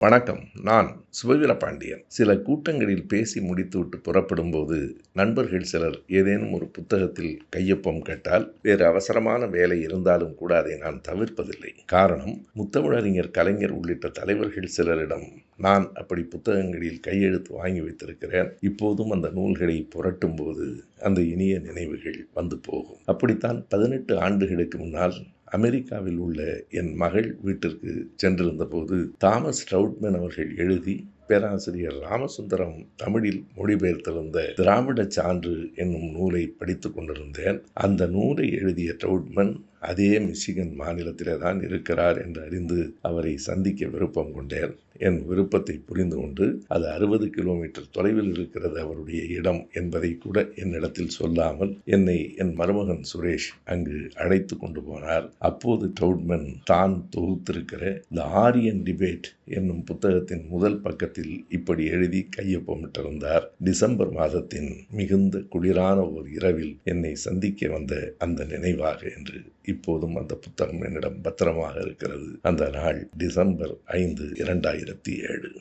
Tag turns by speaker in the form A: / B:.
A: வணக்கம். நான் சுபவீர பாண்டியன் சில கூட்டங்களில் பேசி முடித்துவிட்டு புறப்படும்போது நண்பர்கள் சிலர் ஏதேனும் ஒரு புத்தகத்தில் கையொப்பம் கேட்டால் வேறு அவசரமான வேலை இருந்தாலும் கூட அதை நான் தவிர்ப்பதில்லை. காரணம் முத்தமிழறிஞர் கலைஞர் உள்ளிட்ட தலைவர்கள் சிலரிடம் நான் அப்படி புத்தகங்களில் கையெழுத்து வாங்கி வைத்திருக்கிறேன். இப்போதும் அந்த நூல்களை புரட்டும் போது அந்த இனிய நினைவுகள் வந்து போகும். அப்படித்தான் பதினெட்டு ஆண்டுகளுக்கு முன்னால் அமெரிக்காவில் உள்ள என் மகள் வீட்டிற்கு சென்றிருந்தபோது தாமஸ் ட்ரவுட்மேன் அவர்கள் எழுதி பேராசிரியர் ராமசுந்தரம் தமிழில் மொழிபெயர்த்திருந்த திராவிட சான்று என்னும் நூலை படித்து கொண்டிருந்தேன். அந்த நூலை எழுதிய ட்ரவுட்மன் அதே மிஷிகன் மாநிலத்திலே தான் இருக்கிறார் என்று அறிந்து அவரை சந்திக்க விருப்பம் கொண்டேன். என் விருப்பத்தை புரிந்து கொண்டு அது அறுபது கிலோமீட்டர் தொலைவில் இருக்கிறது அவருடைய இடம் என்பதை கூட என்னிடத்தில் சொல்லாமல் என்னை என் மருமகன் சுரேஷ் அங்கு அழைத்து கொண்டு போனார். அப்போது ட்ரவுட்மன் தான் தொகுத்திருக்கிற த ஆரியன் டிபேட் என்னும் புத்தகத்தின் முதல் பக்கத்தில் இப்படி எழுதி கையொப்பமிட்டிருந்தார். டிசம்பர் மாதத்தின் மிகுந்த குளிரான ஒரு இரவில் என்னை சந்திக்க வந்த அந்த நினைவாக என்று இப்போதும் அந்த புத்தகம் என்னிடம் பத்திரமாக இருக்கிறது. அந்த நாள் டிசம்பர் ஐந்து இரண்டாயிரத்தி ஏழு.